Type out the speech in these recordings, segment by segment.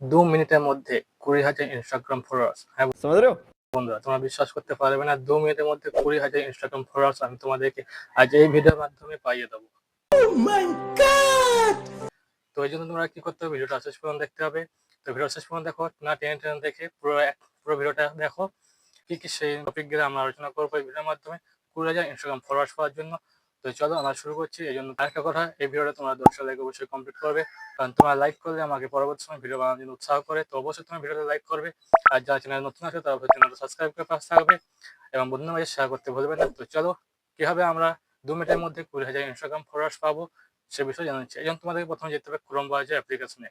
দু মিনিটের মধ্যে কুড়ি হাজার ইনস্টাগ্রাম ফলোয়ার্স হ্যাঁ বন্ধুরা তোমরা বিশ্বাস করতে পারবে না দু মিনিটের মধ্যে কুড়ি হাজার ইনস্টাগ্রাম ফলোয়ার্স আমি তোমাদেরকে আজ এই ভিডিওর মাধ্যমে পাইয়ে দেবো। oh তো এই জন্য তোমরা কি করতে হবে? ভিডিওটা শেষ পর্যন্ত দেখতে হবে। তো ভিডিও শেষ পর্যন্ত দেখো না টেনে টেনে দেখে পুরো পুরো ভিডিওটা দেখো। কি কি সেই টপিকগুলো আমরা আলোচনা করব এই ভিডিওর মাধ্যমে? কুড়ি হাজার ইনস্টাগ্রাম ফলোয়ার্স পাওয়ার জন্য। তো চলো, আমরা শুরু করছি। এই জন্য আরেকটা কথা, এই ভিডিওটা তোমরা দশটা লাইক অবশ্যই কমপ্লিট করবে। কারণ তোমরা লাইক করলে আমাকে পরবর্তী সময় ভিডিও বানানোর জন্য উৎসাহ করে। তো অবশ্যই তুমি ভিডিওটা লাইক করবে। আর যারা চ্যানেল নতুন আছে, তারা চ্যানেলটা সাবস্ক্রাইব করে পাশে থাকবে। এবং বন্ধু মাঝে শেয়ার করতে ভুলবে না। তো চলো, কীভাবে আমরা দু মিনিটের মধ্যে কুড়ি হাজার ইনস্টাগ্রাম ফলোয়ার্স পাবো, সে বিষয়ে জানাচ্ছি এই জন্য তোমাদেরকে প্রথমে যেতে হবে ক্রোম ব্রাউজার অ্যাপ্লিকেশনে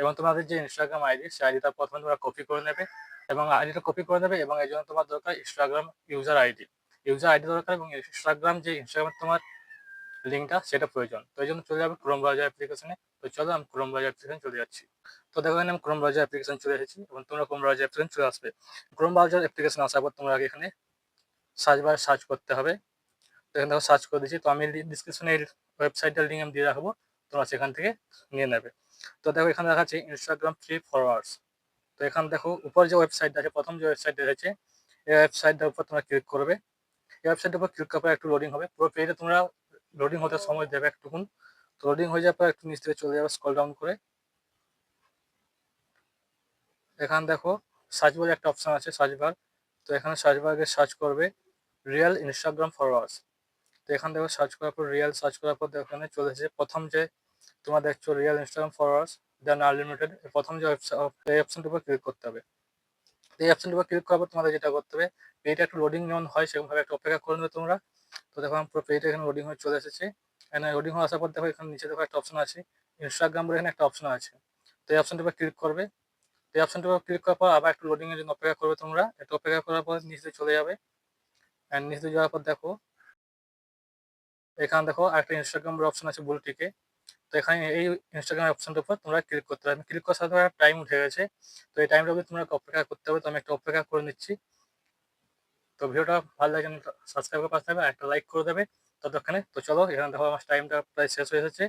এবং তোমাদের যে ইনস্টাগ্রাম আইডি সেই আইডিটা প্রথমে তোমরা কপি করে নেবে। এবং আইডিটা কপি করে নেবে এবং এই জন্য তোমার দরকার Instagram user ID user ID দরকার এবং ইনস্টাগ্রাম যে ইনস্টাগ্রাম তোমার লিঙ্কটা সেটা প্রয়োজন। তো এই জন্য চলে যাবে ক্রোম ব্রাউজার অ্যাপ্লিকেশনে তো চলো আমি ক্রোম ব্রাউজার অ্যাপ্লিকেশন চলে যাচ্ছি। তো দেখো এখানে আমি ক্রোম ব্রাউজার অ্যাপ্লিকেশন চলে এসেছি এবং তোমরা ক্রোম ব্রাউজার অ্যাপ্লিকেশন চলে আসবে। ক্রোম ব্রাউজার অ্যাপ্লিকেশন আসার পর তোমরা এখানে সার্চ বার সার্চ করতে হবে। তো এখানে দেখো সার্চ করে দিচ্ছি তো আমি ডিসক্রিপশনে ওয়েবসাইটের লিঙ্ক আমি দিয়ে রাখব। তোমরা সেখান থেকে নিয়ে নেবে। তো দেখো এখানে দেখাচ্ছে ইনস্টাগ্রাম ফ্রি ফলোয়ার্স তো এখানে দেখো উপর যে ওয়েবসাইটটা আছে, প্রথম যে ওয়েবসাইটটা রয়েছে, এই ওয়েবসাইটটার উপর তোমরা ক্লিক করবে। এই ওয়েবসাইটের উপর ক্লিক করার একটু লোডিং হবে। পুরো পেজে তোমরা লোডিং হতে সময় দেবে একটুকুন তো লোডিং হয়ে যাওয়ার পর একটু নিচ থেকে চলে যাবে স্কল ডাউন করে। এখানে দেখো সার্চ বলে একটা অপশন আছে সার্চ বার তো এখানে সার্চ বারে সার্চ করবে রিয়েল ইনস্টাগ্রাম ফলোয়ার্স তো এখান থেকে সার্চ করার পর রিয়েল সার্চ করার পর দেখো, এখানে চলে এসেছে। প্রথম যে তোমরা দেখছ real Instagram followers then unlimited প্রথম যে অপশনটার উপর ক্লিক করতে হবে। এই অপশনটার উপর ক্লিক করার পর তোমাদের যেটা করতে হবে পেজটা একটু লোডিং যেমন হয়, সেরকমভাবে একটা অপেক্ষা করে নেবে তোমরা। তো দেখো আমার পুরো পেজটা এখানে লোডিং হয়ে চলে এসেছে। এখানে লোডিং হয়ে আসার পর দেখো এখানে নিচে দেখো একটা অপশন আছে ইনস্টাগ্রাম বলে এখানে একটা অপশন আছে। তো এই অপশনটার উপর ক্লিক করবে। তো এই অপশনটার উপর ক্লিক করার পর আবার একটু লোডিং এর জন্য অপেক্ষা করবে তোমরা। একটু অপেক্ষা করার পর নিচে চলে যাবে। অ্যান্ড নিচে যাওয়ার পর দেখো, এখানে দেখো একটা ইনস্টাগ্রাম অপশন আছে বুল টিকে তো এখানে এই ইনস্টাগ্রাম অপশনটার উপর তোমরা ক্লিক করতে হবে ক্লিক করার সাথে টাইম উঠে গেছে। তো এই টাইমটা তোমরা অপেক্ষা করতে হবে। তো আমি একটা অপেক্ষা করে নিচ্ছি। তো ভিডিওটা ভালো লাগে সাবস্ক্রাইব করে থাকবে আর একটা লাইক করে দেবে ততক্ষণে। তো চলো, এখানে দেখো আমার টাইমটা প্রায় শেষ হয়ে এসেছে।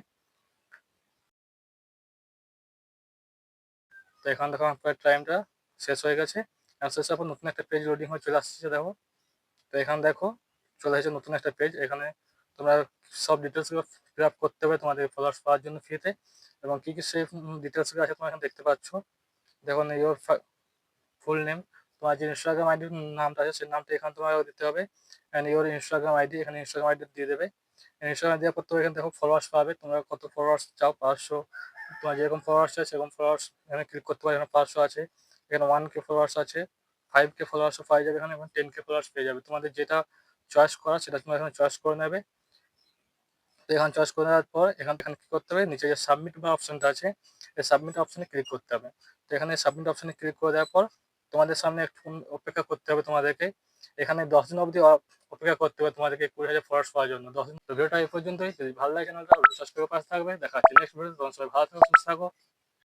তো এখানে দেখো আমার টাইমটা শেষ হয়ে গেছে। আর শেষ হওয়ার নতুন একটা পেজ লোডিং হয়ে চলে আসছে, দেখো। তো এখানে দেখো, চলে এসেছে নতুন একটা পেজ এখানে তোমরা সব ডিটেলসগুলো ফিল আপ করতে হবে তোমাদের ফলোয়ার্স পাওয়ার জন্য ফ্রিতে এবং কী কী সেই ডিটেলসগুলো আছে তোমরা এখানে দেখতে পাচ্ছ। দেখুন ইয়োর ফুল নেম তোমার যে ইনস্টাগ্রাম আইডির নামটা আছে, সেই নামটা এখানে তোমার দিতে হবে। অ্যান্ড ইয়োর ইনস্টাগ্রাম আইডি এখানে ইনস্টাগ্রাম আইডি দিয়ে দেবে। ইনস্টাগ্রাম দেওয়ার পর তো এখানে দেখো ফলোয়ার্স পাবে। তোমরা কত ফলোয়ার্স চাও? পাঁচশো। তোমার যেরকম ফলোয়ার্স আছে সেরকম ফলোয়ার্স এখানে ক্লিক করতে পারে এখানে পাঁচশো আছে। এখানে ওয়ান কে ফলোয়ার্স আছে ফাইভ কে ফলোয়ার্সও পাওয়া যাবে এখানে এবং টেন কে ফলোয়ার্স পেয়ে যাবে। তোমাদের যেটা চয়েস করা সেটা তোমরা এখানে চয়েস করে নেবে। তো এখানে চয়েস করে নেওয়ার পর এখান এখানে কি করতে হবে, নিচে যে সাবমিট বা অপশনটা আছে, এই সাবমিট অপশনে ক্লিক করতে হবে। তো এখানে সাবমিট অপশনে ক্লিক করে দেওয়ার পর তোমাদের সামনে একটু অপেক্ষা করতে হবে তোমাদেরকে। এখানে দশ দিন অবধি অপেক্ষা করতে হবে তোমাদেরকে কুড়ি হাজার ফরাস পাওয়ার জন্য। দশ দিন তো ভিডিওটা এই পর্যন্তই। যদি ভালো লাগে চ্যানেলটা সাবস্ক্রাইব করে পাশে থাকবে। দেখা হচ্ছে নেক্সট ভিডিও তোমার সবাই ভালো থাকো, সুস্থ থাকো।